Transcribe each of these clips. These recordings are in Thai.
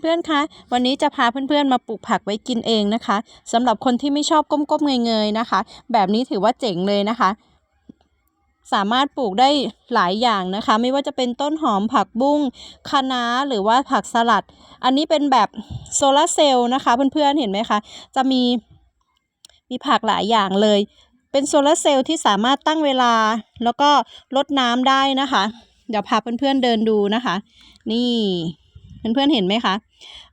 เพื่อนๆ คะ วันนี้จะพาเพื่อนๆ มาปลูกผักไว้กินเองนะคะสำหรับคนที่ไม่ชอบก้มๆ เงยๆ นะคะ แบบนี้ถือว่าเจ๋งเลยนะคะ สามารถปลูกได้หลายอย่างนะคะ ไม่ว่าจะเป็นต้นหอมผักบุ้งคะน้าหรือว่าผักสลัด อันนี้เป็นแบบโซลาร์เซลล์นะคะเพื่อนๆ เห็นไหมคะ จะมีมีผักหลายอย่างเลย เป็นโซลาร์เซลล์ที่สามารถตั้งเวลาแล้วก็ลดน้ำได้นะคะ เดี๋ยวพาเพื่อนๆ เดินดูนะคะ นี่ เพื่อนๆเห็นไหมคะ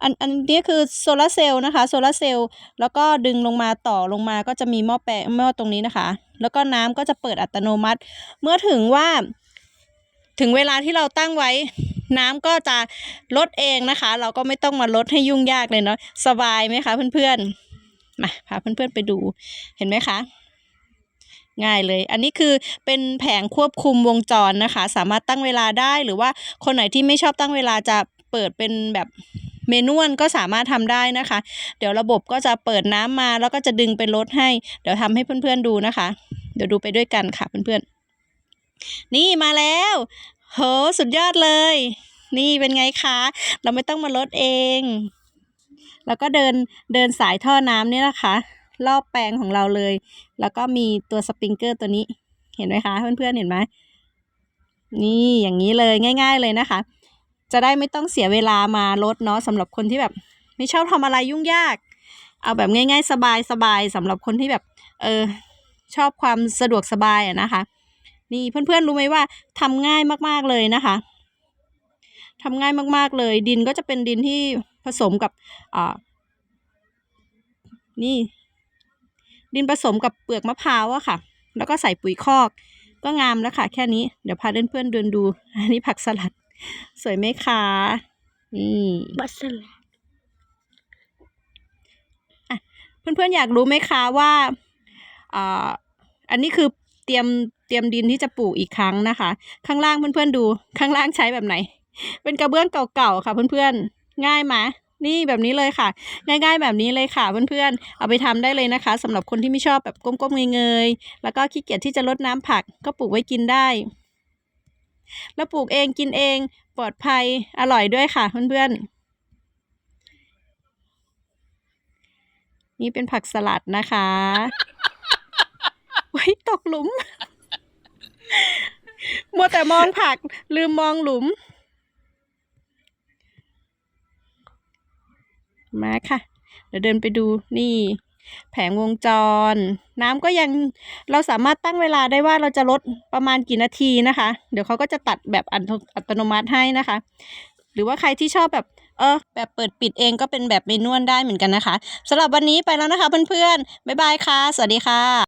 อันอันนี้คือโซลาร์เซลล์นะคะโซลาร์เซลล์แล้วก็ดึงลงมาต่อลงมาก็จะมีหม้อแปะหม้อตรงนี้นะคะ แล้วก็น้ำก็จะเปิดอัตโนมัติ เมื่อถึงว่า ถึงเวลาที่เราตั้งไว้ น้ำก็จะลดเองนะคะ เราก็ไม่ต้องมาลดให้ยุ่งยากเลยเนาะสบายไหมคะเพื่อนๆมาพาเพื่อนๆไปดูเห็นไหมคะง่ายเลย อันนี้คือเป็นแผงควบคุมวงจรนะคะ สามารถตั้งเวลาได้หรือว่าคนไหนที่ไม่ชอบตั้งเวลาจะ เปิดเป็นแบบเมนวลก็สามารถทำได้นะคะ เดี๋ยวระบบก็จะเปิดน้ำมาแล้วก็จะดึงเป็นลดให้ เดี๋ยวทำให้เพื่อนๆดูนะคะ เดี๋ยวดูไปด้วยกันค่ะเพื่อนๆ นี่มาแล้วโหสุดยอดเลย นี่เป็นไงคะ เราไม่ต้องมาลดเอง แล้วก็เดินเดินสายท่อน้ำนี่นะคะรอบแปลงของเราเลย แล้วก็มีตัวสปริงเกอร์ตัวนี้ เห็นไหมคะ เพื่อนๆเห็นไหมนี่อย่างนี้เลยง่าย ๆเลยนะคะ จะได้ไม่ต้องเสียเวลามาลดเนาะสำหรับคนที่แบบ ไม่ชอบทำอะไรยุ่งยาก เอาแบบง่าย ๆ สบายๆสำหรับคนที่แบบ เออชอบความสะดวกสบายอะนะคะ นี่เพื่อนๆรู้ไหมว่าทำง่ายมากๆเลยนะคะทำง่ายมากๆเลย ดินก็จะเป็นดินที่ผสมกับอ่านี่ ดินผสมกับเปลือกมะพร้าวอะค่ะ แล้วก็ใส่ปุ๋ยคอก ก็งามแล้วค่ะ แค่นี้ เดี๋ยวพาเพื่อนๆเดินดู อันนี้ผักสลัด สวยไหมคะ นี่บัสเซลเพื่อนๆอยากรู้ไหมคะว่าอ่าอันนี้คือเตรียมเตรียมดินที่จะปลูกอีกครั้งนะคะ ข้างล่างเพื่อนๆดู ข้างล่างใช้แบบไหน เป็นกระเบื้องเก่าๆค่ะเพื่อนๆ ง่ายไหมนี่แบบนี้เลยค่ะ ง่ายๆแบบนี้เลยค่ะเพื่อนๆ เอาไปทำได้เลยนะคะสำหรับคนที่ไม่ชอบแบบก้มๆเงยๆ แล้วก็ขี้เกียจที่จะรดน้ำผักก็ปลูกไว้กินได้ แล้วปลูกเองกินเองปลอดภัยอร่อยด้วยค่ะเพื่อนๆ นี่เป็นผักสลัดนะคะไว้ตกหลุมมัวแต่มองผักลืมมองหลุม มาค่ะ เดี๋ยวเดินไปดูนี่ แผงวงจร น้ำก็ยังเราสามารถตั้งเวลาได้ว่าเราจะลดประมาณกี่นาทีนะคะ เดี๋ยวเขาก็จะตัดแบบอัตอัตโนมัติให้นะคะ หรือว่าใครที่ชอบแบบเออแบบเปิดปิดเองก็เป็นแบบเมนวลได้เหมือนกันนะคะสำหรับวันนี้ไปแล้วนะคะเพื่อนๆบ๊ายบายค่ะ สวัสดีค่ะ